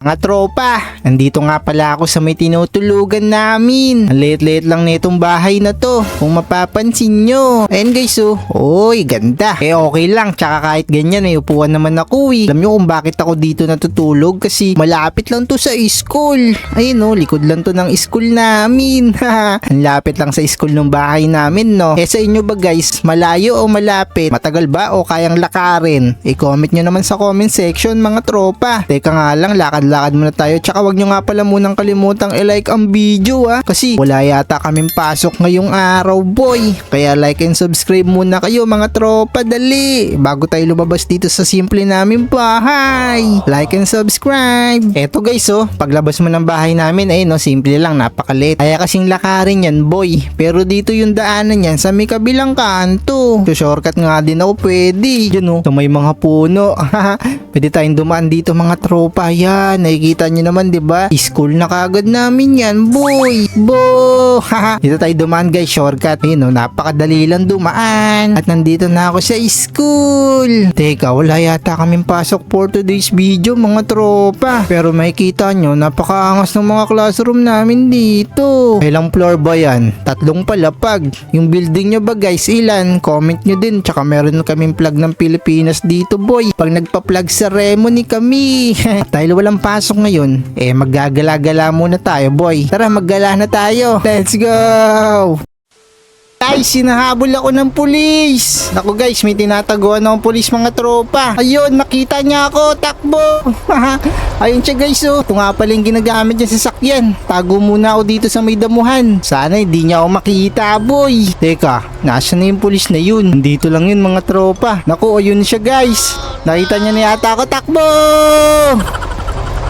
Mga tropa, nandito nga pala ako sa may tinutulugan namin. Ang liit-liit lang nitong bahay na to, kung mapapansin nyo. Ayan guys oh, oy ganda. Eh okay lang, tsaka kahit ganyan may upuan naman ako eh. Alam nyo kung bakit ako dito natutulog? Kasi malapit lang to sa school. Ayun oh, likod lang to ng school namin. Ang lapit lang sa school ng bahay namin no. Eh sa inyo ba guys, malayo o malapit? Matagal ba o kayang lakarin? I-comment nyo naman sa comment section mga tropa. Teka nga lang, lakad-lakad muna tayo. Tsaka wag nyo nga pala munang kalimutang i-like ang video ha. Kasi wala yata kaming pasok ngayong araw boy. Kaya like and subscribe muna kayo mga tropa. Dali. Bago tayo lumabas dito sa simple namin bahay. Like and subscribe. Eto guys oh, paglabas mo ng bahay namin ay no, simple lang, napakalit. Kaya kasing lakarin yan boy. Pero dito yung daanan yan sa may kabilang kanto. So shortcut nga din ako pwede. Diyan oh, sa may mga puno. pwede tayong dumaan dito mga tropa. Yan, nakikita nyo naman 'di ba? School na kagad namin yan, boy. Bo. dito tayo dumaan guys, shortcut. Ayun oh, napakadali lang dumaan. At nandito na ako sa school. Teka, wala yata kaming pasok for today's video mga tropa. Pero makikita nyo, napakaangas ng mga classroom namin dito. Ilang floor ba yan? Tatlong palapag. Yung building nyo ba guys, ilan? Comment nyo din. Tsaka meron kaming plug ng Pilipinas dito boy. Pag nagpa-plug ceremony kami. Dahil walang pasok ngayon, eh maggagala-gala muna tayo boy. Tara maggala na tayo. Let's go! Ay, sinahabol ako ng pulis. Naku guys, may tinataguan akong pulis mga tropa. Ayun, nakita niya ako, takbo. Ayun siya guys, oh. Ito nga pala yung ginagamit niya sa sakyan. Tago muna ako dito sa may damuhan. Sana hindi niya ako makita, boy. Teka, nasa na yung pulis na yun? Dito lang yun mga tropa. Naku, ayun siya guys. Nakita niya na yata ako, takbo!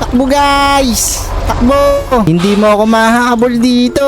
Takbo guys! Takbo! Hindi mo ako mahahabol dito!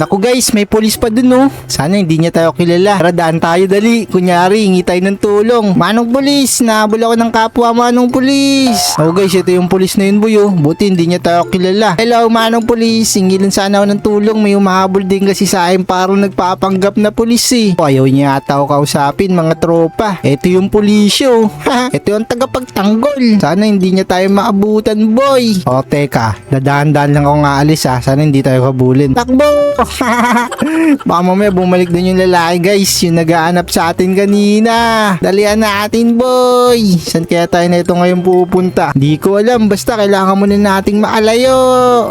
Naku guys, may pulis pa dun oh. Sana hindi niya tayo kilala. Tara daan tayo dali. Kunyari, hingi tayo ng tulong. Manong pulis, nahabol ako ng kapwa manong pulis. Oh guys, ito yung pulis na yun boy oh. Buti hindi niya tayo kilala. Hello manong pulis, hingi lang sana ako ng tulong. May umahabol din kasi sa akin parang nagpapanggap na pulis eh. Oh, ayaw niya ata ako kausapin mga tropa. Ito yung pulisyo. ito yung tagapagtanggol. Sana hindi niya tayo maabutan boy. O teka, dadaan-daan lang ako nga alis ah. Sana hindi tayo kabulin. Takbo! Baka mamaya bumalik din yung lalaki guys. Yung nagaanap sa atin kanina. Dalian natin boy. Saan kaya tayo na ito ngayon pupunta? Di ko alam. Basta kailangan muna nating maalayo.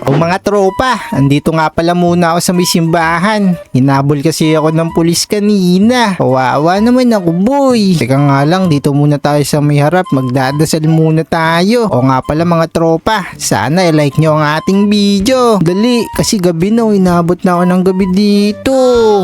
O mga tropa, andito nga pala muna ako sa may simbahan. Hinabol kasi ako ng pulis kanina. Kawawa naman ako boy. Teka nga lang, dito muna tayo sa may harap. Magdadasal muna tayo. O nga pala mga tropa, sana i-like nyo ang ating video. Dali, kasi gabi na, oh, inabot na ako ng gabi dito.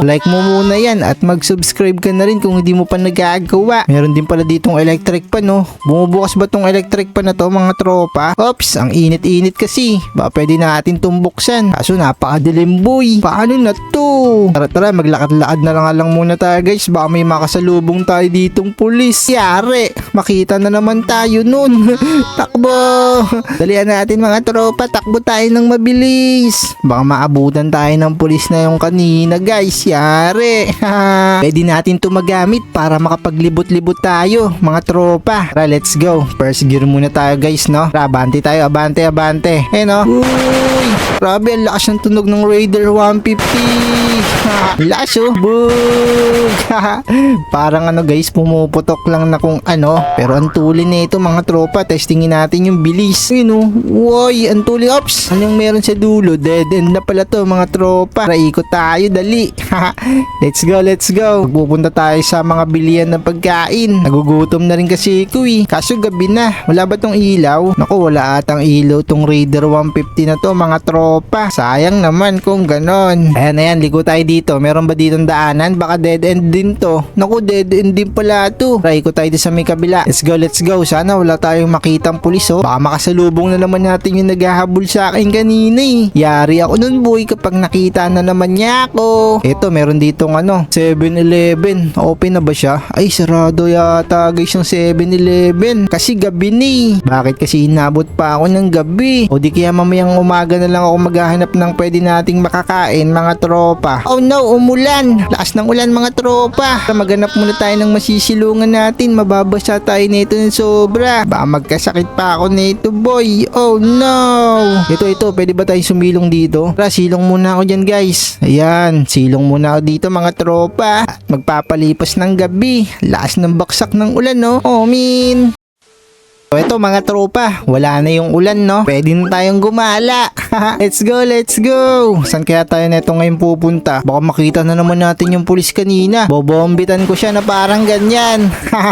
Like mo muna yan at mag-subscribe ka na rin kung hindi mo pa nagagawa. Meron din pala ditong electric pan, no? Bumubukas ba tong electric pan na to mga tropa? Oops, ang init-init kasi. Ba pwede natin tumbuksan. Kaso napakadilim boy. Paano na to? Tara tara, maglakad-lakad na lang lang muna tayo guys. Baka may makasalubong tayo ditong pulis. Yari, makita na naman tayo nun. Takbo! Dalian natin mga tropa, takbo tayo ng mabilis. Baka maabutan tayo ng pulis na yung kanina guys. Yari. Pwede natin to magamit para makapaglibot-libot tayo mga tropa. Tara, let's go. First gear muna tayo guys, no? Tara, abante tayo, abante, abante. Eh, no? Uy! Grabe, ang lakas ng tunog ng Raider 150. Lakas, oh. Parang ano guys, pumuputok lang na kung ano. Pero ang tuli nito mga tropa, testingin natin yung bilis. Yun oh. Woy, ang tuli. Ops! Anong meron sa dulo? Dead end na pala to mga tropa. Tara, ikot tayo, dali. let's go, let's go. Pupunta tayo sa mga bilian ng pagkain. Nagugutom na rin kasi ko eh. Kaso gabi na. Wala ba tong ilaw? Naku, wala atang ilaw tong Raider 150 na to mga tropa. Sayang naman kung ganon. Ayan, ayan, ligo tayo dito. Meron ba ditong daanan? Baka dead end din to. Naku, dead end din pala to. Ko tayo sa may kabila. Let's go, let's go. Sana wala tayong makitang pulis oh. Baka makasalubong na naman natin yung naghahabol sa akin kanina eh. Yari ako nun boy kapag nakita na naman niya ako. Eto, meron ditong ano, 7-Eleven. Open na ba siya? Ay, sarado yata guys yung 7-Eleven. Kasi gabi ni. Bakit kasi inabot pa ako ng gabi? O di kaya mamayang umaga na lang ako maghahanap ng pwede nating makakain mga tropa. Oh no, umulan. Lakas ng ulan mga tropa. Maganap muna tayo ng masisilungan natin. Mababasa tayo nito ng sobra. Baka magkasakit pa ako nito boy. Oh no. Ito, ito. Pwede ba tayo sumilong dito? Tara, silong muna ako dyan guys. Ayan, silong muna ako dito mga tropa. Magpapalipas ng gabi. Lakas ng baksak ng ulan no. Oh min. So ito mga tropa, wala na yung ulan no. Pwede na tayong gumala. let's go, let's go. Saan kaya tayo neto ngayon pupunta? Baka makita na naman natin yung pulis kanina. Bobombitan ko siya na parang ganyan.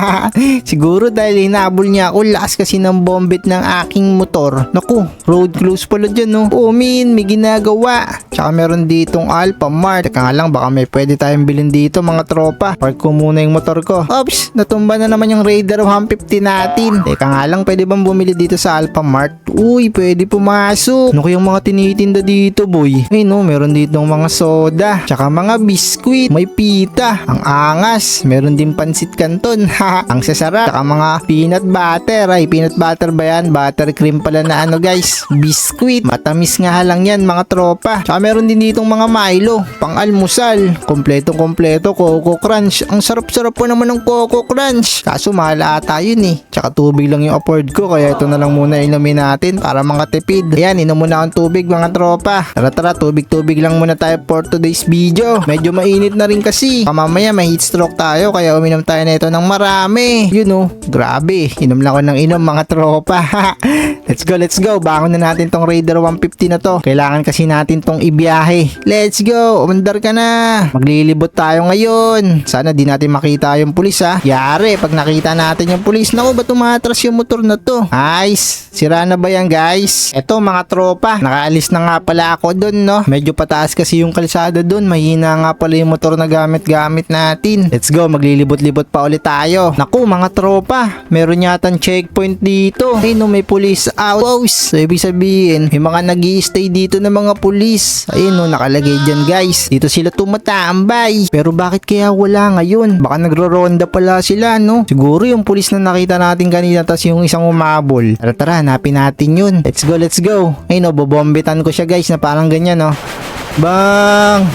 Siguro dahil hinabol niya ako, lakas kasi ng bombit ng aking motor. Naku, road close pala dyan no. Oh min, may ginagawa. Tsaka meron ditong Alpha Mart. Teka nga lang, baka may pwede tayong bilhin dito mga tropa. Park ko muna yung motor ko. Oops, natumba na naman yung Raider 150 natin. Teka nga lang, pwede bang bumili dito sa Alpha Mart? Uy, pwede pumasok. Ano kayang mga tinitinda dito, boy? Ay no, meron ditong mga soda. Tsaka mga biskuit. May pita. Ang angas. Meron din pansit canton. Ang sasarap. Tsaka mga peanut butter. Ay, peanut butter ba yan? Buttercream pala na ano, guys. Biskuit. Matamis nga lang yan, mga tropa. Tsaka meron din ditong mga Milo. Pang almusal. Kompletong kompleto. Coco Crunch. Ang sarap-sarap po naman ng Coco Crunch. Kaso mahal ata yun eh. Tsaka tubig lang yung afford ko. Kaya ito na lang muna inumin natin para mga tipid. Ayan, inom muna akong tubig mga tropa. Tara tara, tubig-tubig lang muna tayo for today's video. Medyo mainit na rin kasi. Pamamaya may heat stroke tayo. Kaya uminom tayo na ito ng marami. Yun oh, grabe. Inom lang ako ng inom mga tropa. let's go, let's go. Bangon na natin tong Raider 150 na to. Kailangan kasi natin tong ibiyahe. Let's go, umandar ka na. Maglilibot tayo ngayon. Sana di natin makita yung pulis ha. Yari, pag nakita natin yung pulis, naku ba tumatras yung na to? Nice. Sira na ba yan guys? Eto mga tropa, nakaalis na nga pala ako dun no. Medyo pataas kasi yung kalsada dun. Mahina nga pala yung motor na gamit-gamit natin. Let's go, maglilibot-libot pa ulit tayo. Naku mga tropa, meron yata checkpoint dito. Ay no, may police outpost. So, ibig sabihin, may mga nag stay dito ng mga pulis. Ayun no, nakalagay dyan guys. Dito sila tumatambay. Pero bakit kaya wala ngayon? Baka nagro-ronda pala sila no? Siguro yung pulis na nakita natin kanina tas yung isang umabol. Tara tara, hanapin natin yun. Let's go, let's go. Ayun no, bobombitan ko siya guys na parang ganyan no. Bang!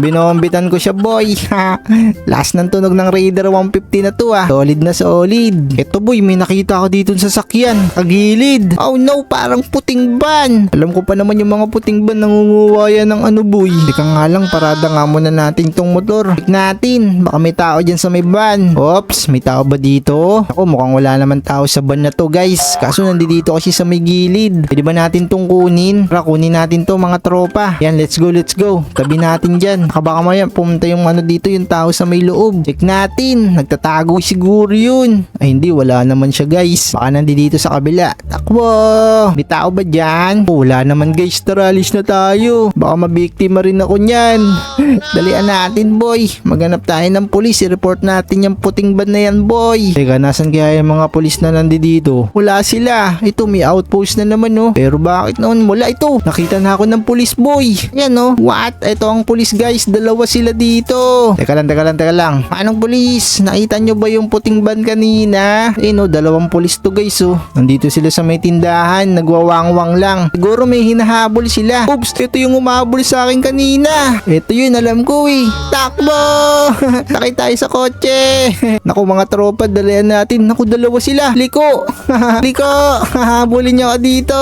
Binombitan ko siya boy. Last ng tunog ng Raider 150 na to ah. Solid na solid. Eto boy, may nakita ako dito sa sakyan. Kagilid. Oh no, parang puting ban. Alam ko pa naman yung mga puting ban nangunguwaya ng ano boy. Teka nga lang, parada nga muna natin tong motor. Check natin. Baka may tao dyan sa may van. Oops, may tao ba dito? Ako, mukhang wala naman tao sa van na to guys. Kaso nandito kasi sa may gilid. Pwede ba natin tong kunin? Tara, kunin natin to mga tropa. Yan, let's go, let's go. Tabi natin dyan. Baka baka maya pumunta yung ano dito, yung tao sa may loob. Check natin. Nagtatago siguro yun. Ay hindi, wala naman siya guys. Baka nandito sa kabila. Takbo! May tao ba dyan? Oh, wala naman guys. Tara, alis na tayo. Baka mabiktima rin ako niyan. Dalian natin boy. Maghanap tayo ng polis. I-report natin yung puting ban na yan boy. Teka, nasan kaya yung mga polis na nandito? Wala sila. Ito, may outpost na naman no. Pero bakit noon? Wala ito. Nakita na ako ng polis boy. Yan no. What? Ito ang polis guys. Dalawa sila dito. Teka lang, teka lang, teka lang. Anong polis? Nakita nyo ba yung puting ban kanina? Eh no, dalawang polis to guys oh. Nandito sila sa may tindahan. Nagwawangwang lang. Siguro may hinahabol sila. Oops, ito yung umabol sa akin kanina. Ito yun, alam ko eh. Takbo! Sakay tayo sa kotse. Naku mga tropa, dalian natin. Naku, dalawa sila. Liko! Liko! Hahabulin nyo ako dito.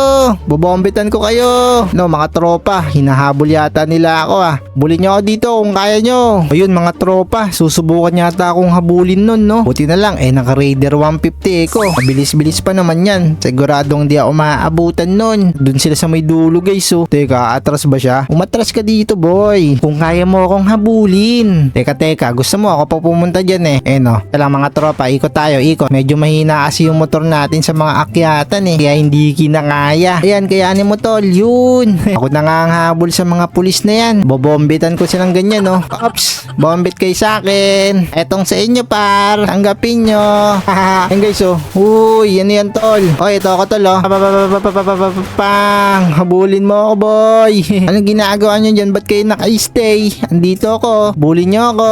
Bobombitan ko kayo. No, mga tropa, hinahabol yata nila ako ah. Bulin nyo ako dito kung kaya nyo. Ayun mga tropa, susubukan yata akong habulin nun no. Buti na lang, eh naka Raider 150 ko. Mabilis-bilis pa naman yan. Siguradong di ako maaabutan nun. Dun sila sa may dulo guys oh. Teka, atras ba siya? Umatras ka dito boy. Kung kaya mo akong habulin. Teka, teka, gusto mo ako pa pumunta dyan eh. Eh no, talang mga tropa, ikot tayo, ikot. Medyo mahina kasi yung motor natin sa mga akyatan eh. Kaya hindi kinakaya. Ayan, kayanin mo tol, yun. ako na nga ang habol sa mga pulis na yan. Bobombitan ko silang ganyan no. Ops, bombit kayo sa akin. Etong sa inyo par. Tanggapin nyo. Ayan guys oh. Uy, yan yan tol. Oy, ito ako tol oh. Pa- pa- pa- pa- pa- pa- pa- pa- Pang. Habulin mo ako boy. Anong ginagawa nyo dyan? Ba't kayo naka-stay? Andito ako. Bulin nyo ako.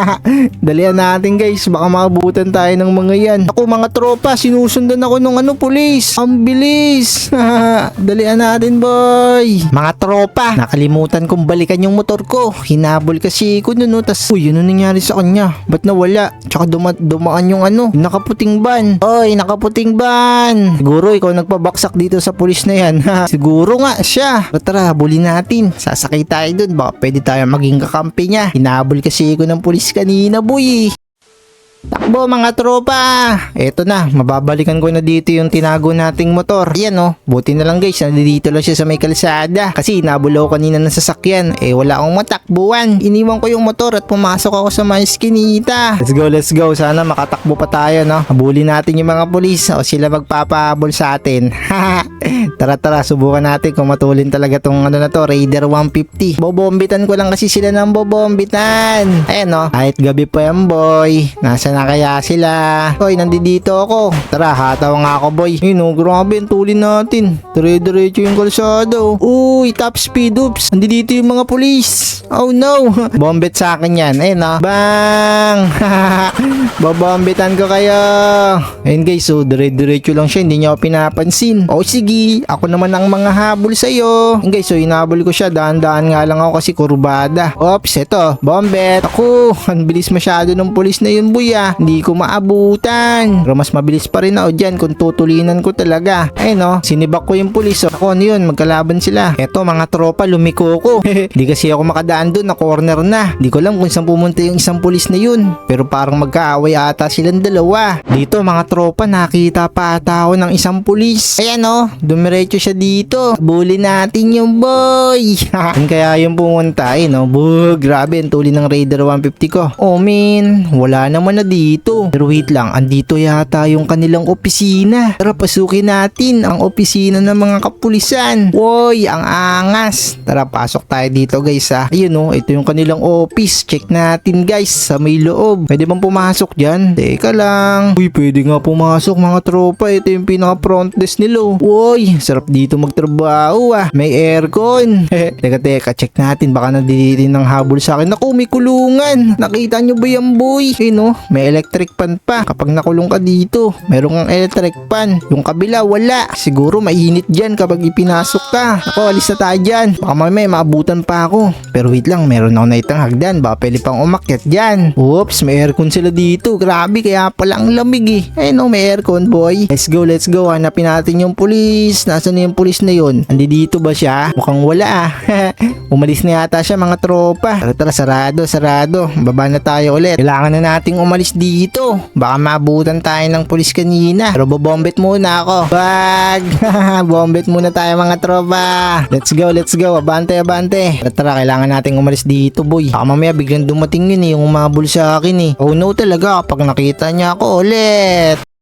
Dalian natin guys. Baka maabutan tayo ng mga yan. Ako mga tropa, sinusundan ako nung ano pulis. Ang bilis. Dalian natin boy. Mga tropa, nakalimutan nakalimutan kong balikan yung motor ko. Hinabol kasi ko nun, no? Tas, uy, yun ang nangyari sa kanya. Ba't nawala? Tsaka duma dumaan yung ano, yung nakaputing ban. Oy, nakaputing ban. Siguro ikaw nagpabaksak dito sa pulis na yan. ha? Siguro nga siya. Tara, tara, habulin natin. Sasakay tayo dun. Baka pwede tayo maging kakampi niya. Hinabol kasi ko ng pulis kanina, boy. Takbo mga tropa! Eto na, mababalikan ko na dito yung tinago nating motor. Ayan oh, buti na lang guys, nandito lang siya sa may kalsada. Kasi nabulaw kanina ng sasakyan, eh wala akong matakbuhan. Iniwan ko yung motor at pumasok ako sa mga skinita. Let's go, let's go. Sana makatakbo pa tayo, no? Habulin natin yung mga pulis o sila magpapahabol sa atin. tara, tara, subukan natin kung matulin talaga tong ano na to, Raider 150. Bobombitan ko lang kasi sila ng bobombitan. Ayan no, kahit gabi pa yan boy. Nasa na kaya sila? Hoy, nandito ako. Tara, hataw nga ako boy. Ayun oh, grabe ang tulin natin. Dire-diretso yung kalsada oh. Uy, top speed oops. Nandito yung mga pulis. Oh no. Bombet sa akin yan. Ayun oh. Bang! Bobombitan ko kayo. Ayun guys, so dire-diretso lang siya. Hindi niya ako pinapansin. O sige, ako naman ang mga habol sa'yo. Ayun guys, so inabol ko siya. Daan-daan nga lang ako kasi kurbada. Ops, eto. Bombet. Ako, ang bilis masyado ng pulis na yun, boy Hindi ko maabutan. Pero mas mabilis pa rin ako dyan kung tutulinan ko talaga. Ayun no, sinibak ko yung pulis. So, ako ano yun, magkalaban sila. Eto, mga tropa, lumiko ko. Di kasi ako makadaan doon, na corner na. Di ko alam kung saan pumunta yung isang pulis na yun. Pero parang magkaaway ata silang dalawa. Dito, mga tropa, nakita pa ata ako ng isang pulis. Ayan no, dumiretso siya dito. Bully natin yung boy. Yun kaya yung pumunta, eh no. Bug, grabe, ang tuli ng Raider 150 ko. Oh man, wala naman na dito. Pero wait lang, andito yata yung kanilang opisina. Tara, pasukin natin ang opisina ng mga kapulisan. Woy, ang angas. Tara, pasok tayo dito guys ha. Ayun oh, ito yung kanilang office. Check natin guys sa may loob. Pwede bang pumasok dyan? Teka lang. Uy, pwede nga pumasok mga tropa. Ito yung pinaka front desk nila. oh. Woy, sarap dito magtrabaho ah. May aircon. teka, teka, check natin. Baka nandito ng habol sa akin. Naku, may kulungan. Nakita nyo ba yan boy? Ayun oh, may electric fan pa. Kapag nakulong ka dito, meron kang electric fan. Yung kabila, wala. Siguro mainit dyan kapag ipinasok ka. Ako, alis na tayo dyan. Baka mamaya maabutan pa ako. Pero wait lang, meron ako naitang hagdan. Baka pwede pang umakyat dyan. Oops, may aircon sila dito. Grabe, kaya pala ang lamig eh. Ayun oh, may aircon boy. Let's go, let's go. Hanapin natin yung pulis. Nasaan na yung pulis na yun? Andi dito ba siya? Mukhang wala ah. Umalis na yata siya mga tropa. Tara, tara, sarado, sarado. Baba na tayo ulit. Kailangan na nating umalis dito. Baka maabutan tayo ng pulis kanina. Pero bobombet muna ako. Bag! bombet muna tayo mga tropa. Let's go, let's go. Abante, abante. Tara, tara, kailangan nating umalis dito, boy. Baka mamaya biglang dumating yun eh. Yung umabol sa akin eh. Oh no talaga kapag nakita niya ako ulit.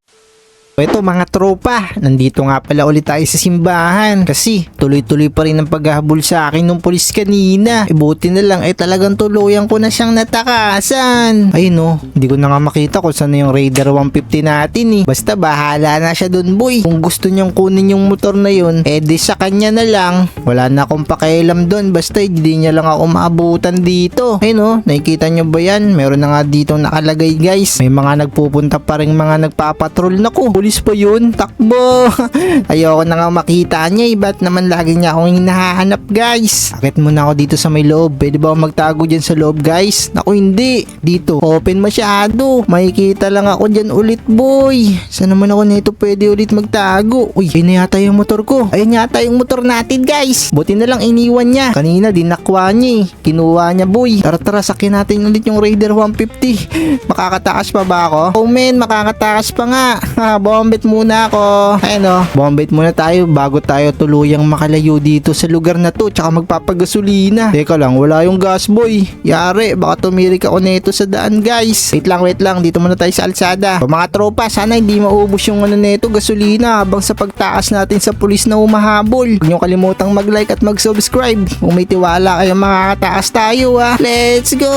Ito mga tropa, nandito nga pala ulit tayo sa simbahan kasi tuloy-tuloy pa rin ang paghahabol sa akin nung pulis kanina. E buti na lang eh talagang tuluyan ko na siyang natakasan. Ayun no, hindi ko na nga makita kung saan na yung Raider 150 natin eh. Basta bahala na siya dun boy. Kung gusto niyang kunin yung motor na yun, eh di sa kanya na lang. Wala na akong pakialam dun basta hindi niya lang ako maabutan dito. Ayun no, nakikita niyo ba yan? Meron na nga dito nakalagay guys. May mga nagpupunta pa rin mga nagpapatrol. Naku, pulis pa yun. Takbo. Ayoko na nga makita niya eh. Ba't naman lagi niya akong hinahanap guys? Akit muna ako dito sa may loob. Pwede ba magtago dyan sa loob guys? Naku hindi. Dito. Open masyado. Makikita lang ako dyan ulit boy. Saan naman ako nito pwede ulit magtago? Uy, ayun na yata yung motor ko. Ayun yata yung motor natin guys. Buti na lang iniwan niya. Kanina dinakwa niya eh. Kinuha niya boy. Tara tara sakyan natin ulit yung Raider 150. Makakatakas pa ba ako? Oh man, makakatakas pa nga. Ha, bombet muna ako. Ayun o, bombet muna tayo bago tayo tuluyang makalayo dito sa lugar na to tsaka magpapagasolina. Teka lang, wala yung gas boy. Yari, baka tumirik ako nito sa daan guys. Wait lang, wait lang. Dito muna tayo sa alsada. O, mga tropa, sana hindi maubos yung ano nito, gasolina habang sa pagtaas natin sa pulis na umahabol. Huwag niyo kalimutang mag-like at mag-subscribe. Kung may tiwala kayo makakataas tayo ha. Let's go!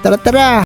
Tara tara!